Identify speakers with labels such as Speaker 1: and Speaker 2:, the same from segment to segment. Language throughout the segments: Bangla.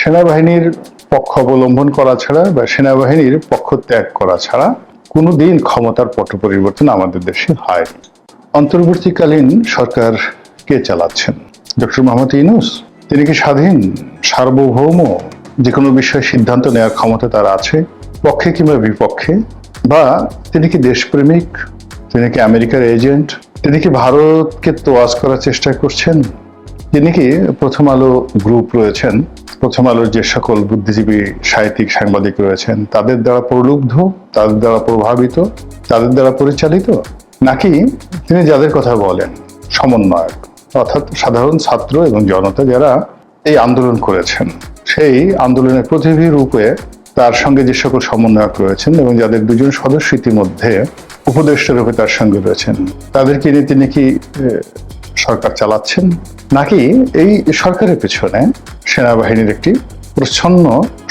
Speaker 1: সেনাবাহিনীর পক্ষ অবলম্বন করা ছাড়া বা সেনাবাহিনীর পক্ষ ত্যাগ করা ছাড়া কোনোদিন ক্ষমতার পট পরিবর্তন আমাদের দেশে হয়নি অন্তর্বর্তীকালীন সরকার কে চালাচ্ছেন? ডক্টর মোহাম্মদ ইউনুস? তিনি কি স্বাধীন, সার্বভৌম যে কোনো বিষয়ে সিদ্ধান্ত নেওয়ার ক্ষমতা তার আছে, পক্ষে কিংবা বিপক্ষে? বা তিনি কি দেশপ্রেমিক? তিনি কি আমেরিকার এজেন্ট? তিনি কি ভারতকে তোয়াজ করার চেষ্টা করছেন? তিনি কি প্রথম আলো গ্রুপ রয়েছেন? প্রথম আলোর যে সকল বুদ্ধিজীবী, সাহিত্যিক, সাংবাদিক রয়েছেন, তাদের দ্বারা প্রলুব্ধ, তাদের দ্বারা প্রভাবিত, তাদের দ্বারা পরিচালিত? নাকি তিনি যাদের কথা বলেন, সমন্বয়ক? অর্থাৎ সাধারণ ছাত্র এবং জনতা যারা এই আন্দোলন করেছেন, সেই আন্দোলনের প্রতিনিধি রূপে তার সঙ্গে যে সকল সমন্বয়ক রয়েছেন এবং যাদের দুজন সদস্য ইতিমধ্যে উপদেষ্টা রূপে তার সঙ্গে রয়েছেন, তাদেরকে তিনি কি সরকার চালাচ্ছেন, নাকি এই সরকারের পেছনে সেনাবাহিনীর একটি প্রচ্ছন্ন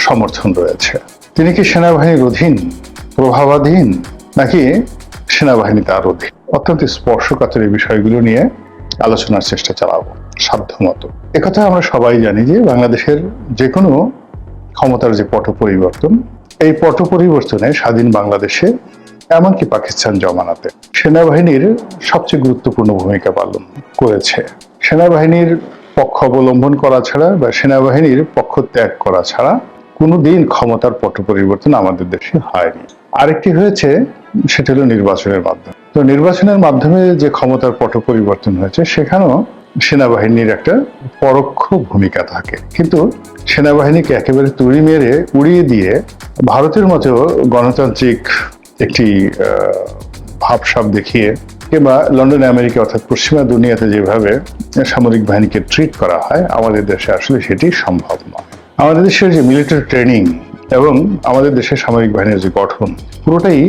Speaker 1: সমর্থন রয়েছে? তিনি কি সেনাবাহিনীর অধীন, প্রভাবাধীন, নাকি সেনাবাহিনী তার অধীন অত্যন্ত স্পর্শকাতর এই বিষয়গুলো নিয়ে আলোচনার চেষ্টা চালাবো সাধ্যমতো। একথা আমরা সবাই জানি যে বাংলাদেশের যে কোনো ক্ষমতার যে পট পরিবর্তন এই পট পরিবর্তনে স্বাধীন বাংলাদেশে এমনকি পাকিস্তান জমানাতে সেনাবাহিনীর সবচেয়ে গুরুত্বপূর্ণ ভূমিকা পালন করেছে। সেনাবাহিনীর পক্ষ অবলম্বন করা ছাড়া বা সেনাবাহিনীর পক্ষ ত্যাগ করা ছাড়া কোনোদিন ক্ষমতার পট পরিবর্তন আমাদের দেশে হয়নি। আরেকটি হয়েছে, সেটা হলো নির্বাচনের মাধ্যমে। তো নির্বাচনের মাধ্যমে যে ক্ষমতার পট পরিবর্তন হয়েছে, সেখানেও সেনাবাহিনীর একটা পরোক্ষ ভূমিকা থাকে। কিন্তু সেনাবাহিনীকে একেবারে তুড়ি মেরে উড়িয়ে দিয়ে ভারতের মতো গণতান্ত্রিক একটি ভাবসাব দেখিয়ে কিংবা লন্ডন আমেরিকা অর্থাৎ পশ্চিমা দুনিয়াতে যেভাবে সামরিক বাহিনীকে ট্রিট করা হয়, আমাদের দেশে আসলে সেটি সম্ভব নয়। আমাদের দেশের যে মিলিটারি ট্রেনিং এবং আমাদের দেশের সামরিক বাহিনীর যে গঠন, পুরোটাই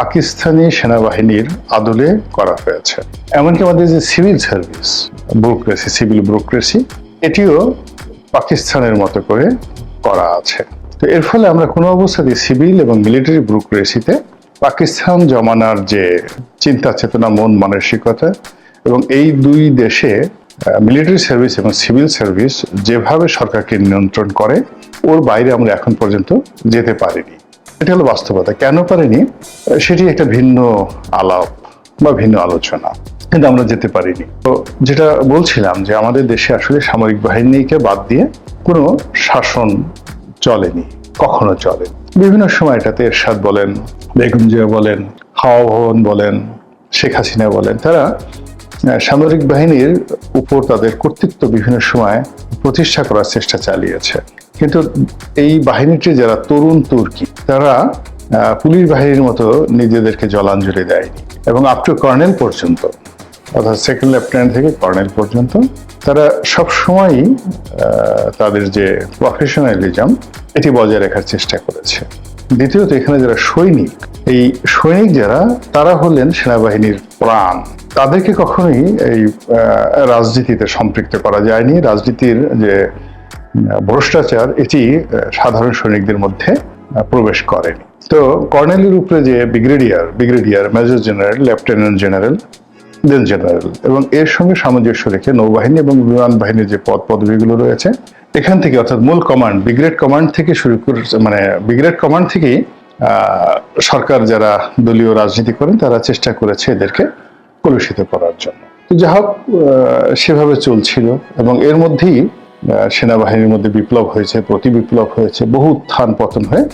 Speaker 1: পাকিস্তানি সেনাবাহিনীর আদলে করা হয়েছে। এমনকি আমাদের যে civil service bureaucracy civil bureaucracy এটিও পাকিস্তানের মতো করে করা আছে। তো এর ফলে আমরা কোনো অবস্থাতেই সিভিল এবং মিলিটারি ব্যুরোক্রেসিতে পাকিস্তান জমানার যে চিন্তা চেতনা, মন মানসিকতা এবং এই দুই দেশে মিলিটারি সার্ভিস এবং সিভিল সার্ভিস যেভাবে সরকারকে নিয়ন্ত্রণ করে, ওর বাইরে আমরা এখন পর্যন্ত যেতে পারিনি। এটা হলো বাস্তবতা। কেন পারিনি? সেটি একটা ভিন্ন আলাপ বা ভিন্ন আলোচনা। কিন্তু আমরা যেতে পারিনি। তো যেটা বলছিলাম যে আমাদের দেশে আসলে সামরিক বাহিনীকে বাদ দিয়ে কোনো শাসন চলেনি, কখনো চলে বিভিন্ন সময় এটাতে এরশাদ বলেন, বেগম জিয়া বলেন, হাওয়া ভবন বলেন, শেখ হাসিনা বলেন, তারা সামরিক বাহিনীর উপর তাদের কর্তৃত্ব বিভিন্ন সময় প্রতিষ্ঠা করার চেষ্টা চালিয়েছে। কিন্তু এই বাহিনীটি যারা তরুণ তুর্কি, তারা পুলিশ বাহিনীর মতো নিজেদেরকে জলাঞ্জলি দেয়নি। এবং আপ টু কর্নেল পর্যন্ত, অর্থাৎ সেকেন্ড লেফটেন্যান্ট থেকে কর্নেল পর্যন্ত, তারা সবসময়ই তাদের যে প্রফেশনালিজম এটি বজায় রাখার চেষ্টা করেছে। দ্বিতীয়ত, এখানে যারা সৈনিক, এই সৈনিক যারা, তারা হলেন সেনাবাহিনীর প্রাণ। তাদেরকে কখনোই এই রাজনীতিতে সম্পৃক্ত করা যায়নি। রাজনীতির যে ভ্রষ্টাচার, এটি সাধারণ সৈনিকদের মধ্যে প্রবেশ করেনি। তো কর্নেলের উপরে যে brigadier brigadier, major general, lieutenant general then general এবং এর সঙ্গে সামঞ্জস্য রেখে নৌবাহিনী এবং বিমান বাহিনীর যে পদ পদবিগুলো রয়েছে, এখান থেকে অর্থাৎ মূল কমান্ড ব্রিগেড কমান্ড থেকে শুরু করে মানে ব্রিগেড কমান্ড থেকেই সরকার যারা দলীয় রাজনীতি করেন, তারা চেষ্টা করেছে এদেরকে কলুষিত করার জন্য। তো যা হোক সেভাবে চলছিল এবং এর মধ্যেই সেনাবাহিনীর মধ্যে বিপ্লব হয়েছে, প্রতি বিপ্লব হয়েছে, বহু উত্থান পতন হয়ে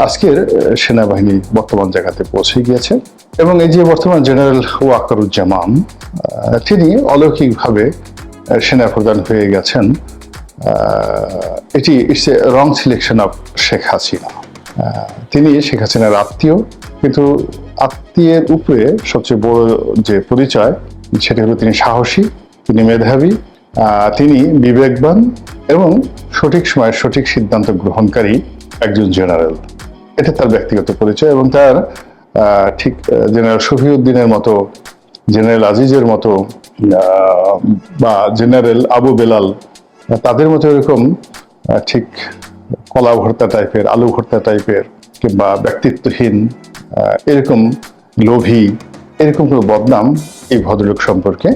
Speaker 1: আজকের সেনাবাহিনী বর্তমান জায়গাতে পৌঁছে গিয়েছে এবং এই যে বর্তমান জেনারেল ওয়াকারুজ্জামান তিনি অলৌকিকভাবে সেনাপ্রধান হয়ে গেছেন। এটি it's a wrong selection of Sheikh Hasina তিনি শেখ হাসিনার আত্মীয়, কিন্তু আত্মীয়ের উপরে সবচেয়ে বড় যে পরিচয়, সেটা হলো তিনি সাহসী, তিনি মেধাবী তিনি বিবেকবান এবং সঠিক সময়ে সঠিক সিদ্ধান্ত গ্রহণকারী একজন জেনারেল। এটা তার ব্যক্তিগত পরিচয় এবং তার ঠিক জেনারেল শফিউদ্দিনের মতো, জেনারেল আজিজের মতো বা জেনারেল আবু বেলাল, তাদের মতো এরকম ঠিক কলা ভর্তা টাইপের, আলু ভর্তা টাইপের কিংবা ব্যক্তিত্বহীন এরকম লোভী, এরকম কোনো বদনাম এই ভদ্রলোক সম্পর্কে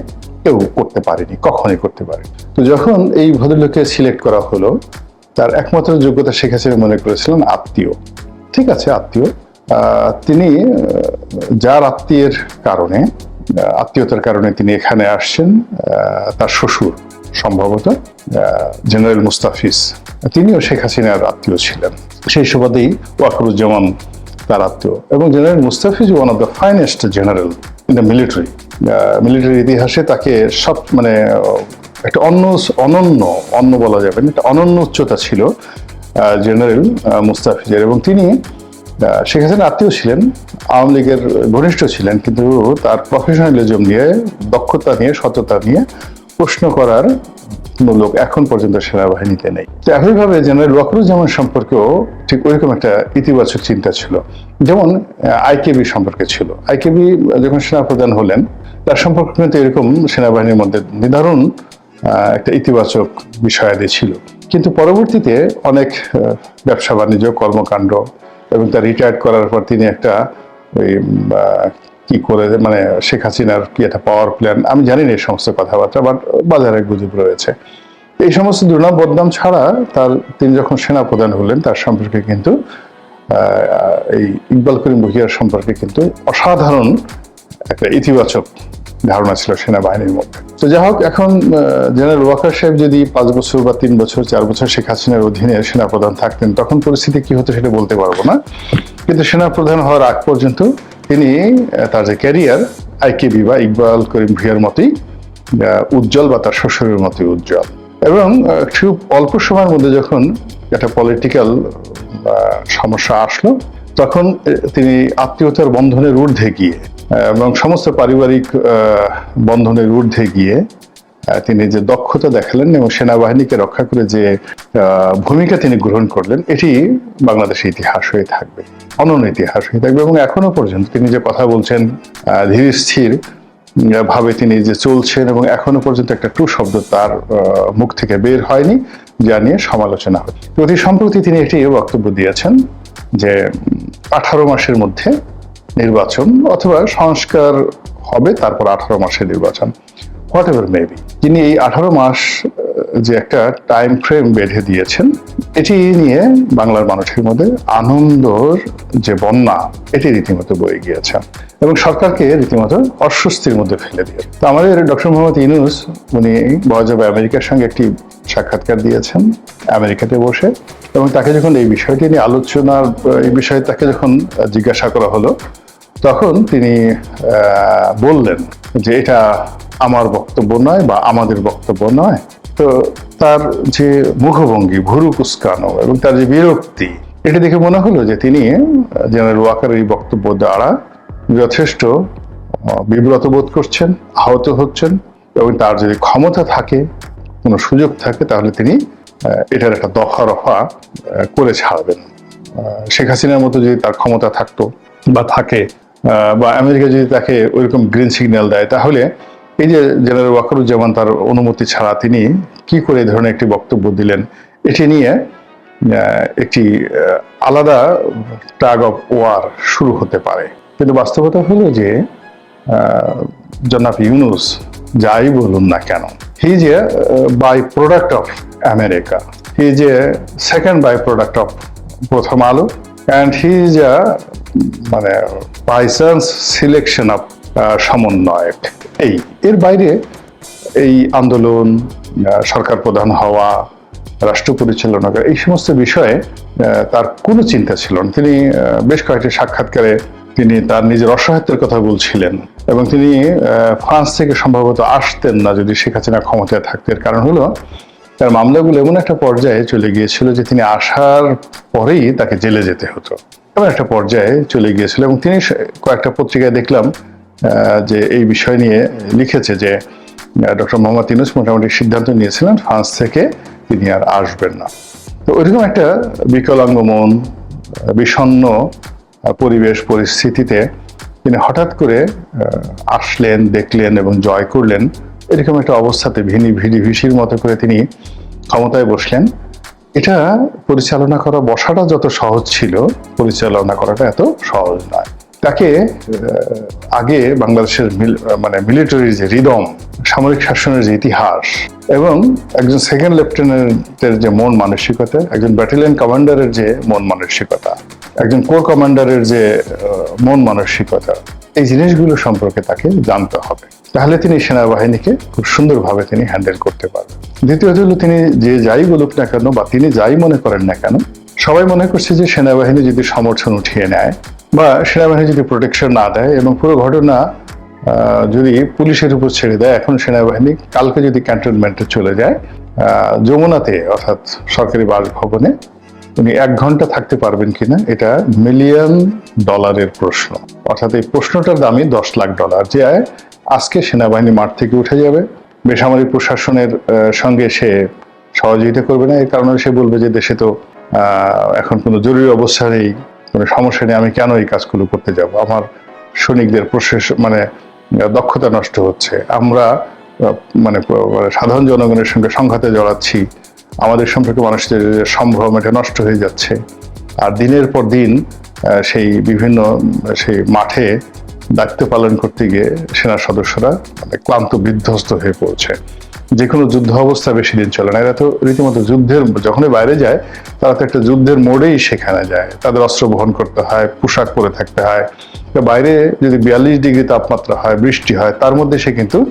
Speaker 1: কেউ করতে পারেনি, কখনোই করতে পারেনি। তো যখন এই ভদ্রলোককে সিলেক্ট করা হলো, তার একমাত্র যোগ্যতা শেখ হাসিনা মনে করেছিলেন আত্মীয়। ঠিক আছে, আত্মীয়। তিনি যার আত্মীয়ের কারণে আত্মীয়তার কারণে তিনি এখানে আসছেন তার শ্বশুর সম্ভবত জেনারেল মুস্তাফিজ। তিনিও শেখ হাসিনার আত্মীয় ছিলেন। সেই সুবাদেই ওয়াকরুজ্জামান তার আত্মীয় এবং general Mustafiz one of the finest general in the military military ইতিহাসে তাকে সব মানে একটা অন্য, অনন্য, অন্য বলা যাবে না, একটা অনন্য উচ্চতা ছিল। জেনারেল মুস্তাফিজের এবং তিনি শেখ হাসিনার আত্মীয় ছিলেন, আওয়ামী লীগের ঘনিষ্ঠ ছিলেন, কিন্তু তার প্রফেশনালিজম নিয়ে, দক্ষতা নিয়ে, সততা নিয়ে প্রশ্ন করার লোক এখন পর্যন্ত সেনাবাহিনীতে নেই। তো একইভাবে জেনারেল ওয়াকরুজ্জামান সম্পর্কেও ঠিক ওইরকম একটা ইতিবাচক চিন্তা ছিল। যেমন আইকেবি সম্পর্কে ছিল। আইকেবি যখন সেনাপ্রধান হলেন, তার সম্পর্কে কিন্তু এরকম সেনাবাহিনীর মধ্যে নির্ধারণ একটা ইতিবাচক বিষয়াদি ছিল। কিন্তু পরবর্তীতে অনেক ব্যবসা বাণিজ্য, কর্মকাণ্ড এবং তার রিটায়ার্ড করার পর তিনি একটা ওই কি করে মানে শেখ হাসিনার কি একটা পাওয়ার প্ল্যান আমি জানি না এই সমস্ত কথাবার্তা বাট বাজারে গুজব রয়েছে। এই সমস্ত দুর্নাম বদনাম ছাড়া তার, তিনি যখন সেনা প্রধান হলেন, তার সম্পর্কে কিন্তু এই ইকবাল করিম বহিয়ার সম্পর্কে কিন্তু অসাধারণ একটা ইতিবাচক ধারণা ছিল সেনাবাহিনীর মধ্যে। তো যাই হোক, এখন জেনারেল ওয়াকার সাহেব যদি পাঁচ বছর বা তিন বছর, চার বছর শেখ হাসিনার অধীনে সেনাপ্রধান থাকতেন, তখন পরিস্থিতি কি হতো সেটা বলতে পারব না। কিন্তু সেনাপ্রধান হওয়ার আগ পর্যন্ত তিনি তার যে ক্যারিয়ার আইকেবি বা ইকবাল করিম ভুইয়ার মতোই উজ্জ্বল বা তার শ্বশুরের মতোই উজ্জ্বল। এবং খুব অল্প সময়ের মধ্যে যখন একটা পলিটিক্যাল সমস্যা আসলো তখন তিনি আত্মীয়তার বন্ধনের ঊর্ধ্বে গিয়ে এবং সমস্ত পারিবারিক বন্ধনের ঊর্ধ্বে গিয়ে তিনি যে দক্ষতা দেখালেন এবং সেনাবাহিনীকে রক্ষা করে যে ভূমিকা তিনি গ্রহণ করলেন, এটি বাংলাদেশের ইতিহাস হয়ে থাকবে, অনন্য ইতিহাস হয়ে থাকবে, এবং এখনও পর্যন্ত তিনি যে কথা বলছেন ধীর স্থির ভাবে তিনি যে চলছেন, এবং এখনও পর্যন্ত একটা টু শব্দ তার মুখ থেকে বের হয়নি, যা নিয়ে সমালোচনা হয় অতি সম্প্রতি তিনি এটি বক্তব্য দিয়েছেন যে আঠারো মাসের মধ্যে নির্বাচন অথবা সংস্কার হবে, তারপর আঠারো মাসের নির্বাচন হোয়াট এভার মেবি তিনি এই আঠারো মাস যে একটা টাইম ফ্রেম বেঁধে দিয়েছেন, এটি নিয়ে বাংলার মানুষের মধ্যে আনন্দর যে বন্যা, এটি রীতিমতো বয়ে গিয়েছে এবং সরকারকে রীতিমতো অস্বস্তির মধ্যে ফেলে দিয়ে তো আমাদের ডক্টর মোহাম্মদ ইনুস উনি বয়জাবে আমেরিকার সঙ্গে একটি সাক্ষাৎকার দিয়েছেন, আমেরিকাতে বসে। এবং তাকে যখন এই বিষয়টি নিয়ে আলোচনার, এই বিষয়ে তাকে যখন জিজ্ঞাসা করা হলো, তখন তিনি বললেন যে এটা আমার বক্তব্য নয় বা আমাদের বক্তব্য নয়। তো তার যে মুখভঙ্গি, ভুরু কুস্কানো এবং তার যে বিরক্তি, এটা দেখে মনে হলো যে তিনি জেনারেল ওয়াকার এই বক্তব্য দ্বারা যথেষ্ট বিব্রত বোধ করছেন, আহত হচ্ছেন এবং তার যদি ক্ষমতা থাকে, কোনো সুযোগ থাকে, তাহলে তিনি এটার একটা দফা রফা করে ছাড়বেন। শেখ হাসিনার মতো যদি তার ক্ষমতা থাকতো বা থাকে বা আমেরিকা যদি তাকে ওইরকম গ্রিন সিগন্যাল দেয়, তাহলে এই যে জেনারেল ওয়াকারুজ্জামান তার অনুমতি ছাড়া তিনি কি করে এই ধরনের একটি বক্তব্য দিলেন, এটি নিয়ে একটি আলাদা টাগ অফ ওয়ার শুরু হতে পারে। কিন্তু বাস্তবতা হলো যে জনাব ইউনুস যাই বলুন না কেন he a by product of America. He is a second by product of Prothom Alo. And he is এ মানে বাই চান্স সিলেকশন অফ সমন্বয়ক। এই, এর বাইরে এই আন্দোলন সরকার প্রধান হওয়া, রাষ্ট্র পরিচালনা করা, এই সমস্ত বিষয়ে তার কোনো চিন্তা ছিল না। তিনি বেশ কয়েকটি সাক্ষাৎকারে তিনি তার নিজের অসহায়ত্বের কথা বলছিলেন। এবং তিনি ফ্রান্স থেকে সম্ভবত আসতেন না যদি শেখ হাসিনা ক্ষমতায় থাকতেন। কারণ হলো তার মামলাগুলো এমন একটা পর্যায়ে চলে গিয়েছিল যে তিনি আসার পরেই তাকে জেলে যেতে হতো। এমন একটা পর্যায়ে চলে গিয়েছিল এবং তিনি কয়েকটা পত্রিকায় দেখলাম যে এই বিষয় নিয়ে লিখেছে যে ডক্টর মোহাম্মদ ইউনুস মোটামুটি সিদ্ধান্ত নিয়েছিলেন ফ্রান্স থেকে তিনি আর আসবেন না। তো ওইরকম একটা বিকলাঙ্গ মন আহ, বিষণ্ণ পরিবেশ পরিস্থিতিতে তিনি হঠাৎ করে আসলেন দেখলেন এবং জয় করলেন এরকম একটা অবস্থাতে ভিনি ভিডি ভিসির মতো করে তিনি ক্ষমতায় বসলেন। এটা পরিচালনা করা বসাটা যত সহজ ছিল, পরিচালনা করাটা এত সহজ নয়। তাকে আগে বাংলাদেশের মানে মিলিটারির যে রিদম, সামরিক শাসনের যে ইতিহাস, এবং একজন সেকেন্ড লেফটেন্যান্টের যে মন মানসিকতা, একজন ব্যাটালিয়ন কমান্ডারের যে মন মানসিকতা, একজন কোর কমান্ডারের যে মন মানসিকতা, এই জিনিসগুলো সম্পর্কে তাকে জানতে হবে। তাহলে তিনি সেনাবাহিনীকে খুব সুন্দরভাবে তিনি হ্যান্ডেল করতে পারবেন। দ্বিতীয়ত হলো তিনি যে যাই বলুক না কেন বা তিনি যাই মনে করেন না কেন, সবাই মনে করছে যে সেনাবাহিনী যদি সমর্থন উঠিয়ে নেয় বা সেনাবাহিনী যদি প্রোটেকশন না দেয় এবং পুরো ঘটনা যদি পুলিশের উপর ছেড়ে দেয়, এখন সেনাবাহিনী কালকে যদি ক্যান্টনমেন্টে চলে যায় যমুনাতে অর্থাৎ সরকারি বাসভবনে, উনি এক ঘণ্টা থাকতে পারবেন কিনা এটা মিলিয়ন ডলারের প্রশ্ন। অর্থাৎ এই প্রশ্নটার দামই দশ লাখ ডলার যে আজকে সেনাবাহিনী মাঠ থেকে উঠে যাবে। বেসামরিক প্রশাসনের সঙ্গে সে সহযোগিতা করবে না এই কারণে সে বলবে যে দেশে তো এখন কোনো জরুরি অবস্থা নেই, কোনো সমস্যা নেই, আমি কেন এই কাজগুলো করতে যাব? আমার সৈনিকদের প্রশেষ মানে দক্ষতা নষ্ট হচ্ছে। আমরা মানে সাধারণ জনগণের সঙ্গে সংঘাতে জড়াচ্ছি। আমাদের সম্পর্কে মানুষদের সম্ভ্রম, এটা নষ্ট হয়ে যাচ্ছে। আর দিনের পর দিন সেই বিভিন্ন, সেই মাঠে দায়িত্ব পালন করতে গিয়ে সেনা সদস্যরা ক্লান্ত, বিধ্বস্ত হয়ে পড়ছে। যে কোনো যুদ্ধ অবস্থা বেশি দিন চলে না। এরা তো রীতিমতো যুদ্ধের, যখনই বাইরে যায়, তারা তো একটা যুদ্ধের মোড়েই সেখানে যায়। তাদের অস্ত্র বহন করতে হয়, পোশাক পরে থাকতে হয়। বাইরে যদি বিয়াল্লিশ ডিগ্রি তাপমাত্রা হয়, বৃষ্টি হয়, তার মধ্যে সে কিন্তু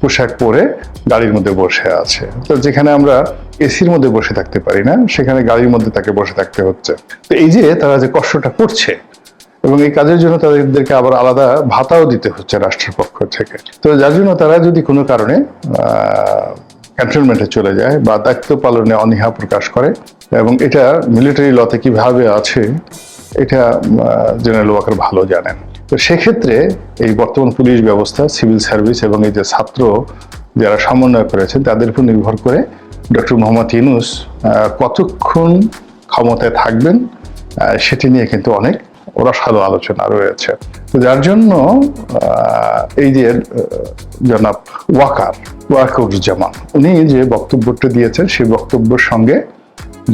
Speaker 1: পোশাক পরে গাড়ির মধ্যে বসে আছে। তো যেখানে আমরা এসির মধ্যে বসে থাকতে পারি না, সেখানে গাড়ির মধ্যে তাকে বসে থাকতে হচ্ছে। তো এই যে তারা যে কষ্টটা করছে এবং এই কাজের জন্য তাদেরকে আবার আলাদা ভাতাও দিতে হচ্ছে রাষ্ট্রের পক্ষ থেকে। তো যার জন্য তারা যদি কোনো কারণে ক্যান্টনমেন্টে চলে যায় বা দায়িত্ব পালনে অনীহা প্রকাশ করে এবং এটা মিলিটারি লতে কীভাবে আছে এটা জেনারেল ওয়াকার ভালো জানেন। তো সেক্ষেত্রে এই বর্তমান পুলিশ ব্যবস্থা সিভিল সার্ভিস এবং এই যে ছাত্র যারা সমন্বয় করেছেন তাদের উপর নির্ভর করে ডক্টর মোহাম্মদ ইউনুস আহ, কতক্ষণ ক্ষমতায় থাকবেন সেটি নিয়ে কিন্তু অনেক রসালো আলোচনা রয়েছে। যার জন্য এই যে জনাব ওয়াকার, ওয়াকুরুজ্জামান, উনি যে বক্তব্যটা দিয়েছেন, সেই বক্তব্যের সঙ্গে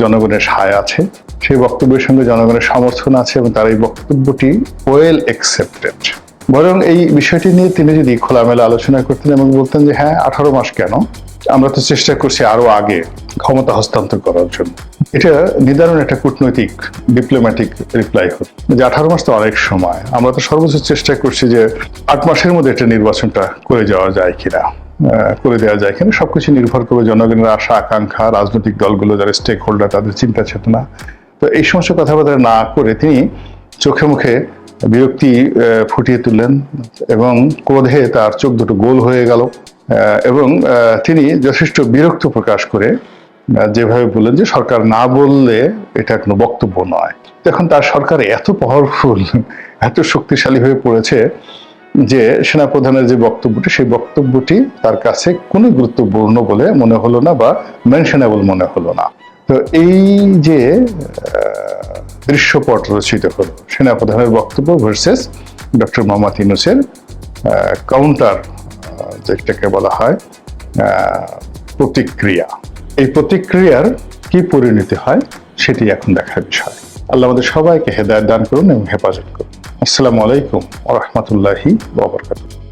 Speaker 1: জনগণের সায় আছে। সেই বক্তব্যের সঙ্গে জনগণের সমর্থন আছে এবং তার এই বক্তব্যটি ওয়েল অ্যাকসেপ্টেড বরং এই বিষয়টি নিয়ে তিনি যদি খোলামেলা আলোচনা করতেন এবং বলতেন যে হ্যাঁ আঠারো মাস কেন? আমরা তো চেষ্টা করছি আরও আগে ক্ষমতা হস্তান্তর করার জন্য। এটা নির্ধারণ একটা কূটনৈতিক ডিপ্লোম্যাটিক রিপ্লাই হতো যে আঠারো মাস তো অনেক সময়। আমরা তো সর্বোচ্চ চেষ্টা করছি যে আট মাসের মধ্যে একটা নির্বাচনটা করে যাওয়া যায় কিনা করে দেওয়া যায় কিনা। সবকিছু নির্ভর করবে জনগণের আশা, আকাঙ্ক্ষা, রাজনৈতিক দলগুলো, যারা স্টেক হোল্ডার তাদের চিন্তা চেতনা। তো এই সমস্ত কথাবার্তা না করে তিনি চোখে মুখে বিরক্তি ফুটিয়ে তুললেন এবং ক্রোধে তার চোখ দুটো গোল হয়ে গেল। এবং তিনি যথেষ্ট বিরক্ত প্রকাশ করে যেভাবে বললেন যে সরকার না বললে এটা কোনো বক্তব্য নয়। এখন তার সরকার এত পাওয়ারফুল এত শক্তিশালী হয়ে পড়েছে যে সেনাপ্রধানের যে বক্তব্যটি, সেই বক্তব্যটি তার কাছে কোনো গুরুত্বপূর্ণ বলে মনে হলো না বা মেনশনেবল মনে হলো না। তো এই যে দৃশ্যপট রচিত হলো সেনাপ্রধানের বক্তব্য ভার্সেস ডক্টর মোহাম্মদ ইউনুসের কাউন্টার যেটাকে বলা হয় প্রতিক্রিয়া। এই প্রতিক্রিয়ার কি পরিণতি হয় সেটি এখন দেখার বিষয়। আল্লাহ আমাদের সবাইকে হেদায়ত দান করুন এবং হেফাজত করুন। আসসালামু আলাইকুম রহমতুল্লাহি ওবরকাতুহ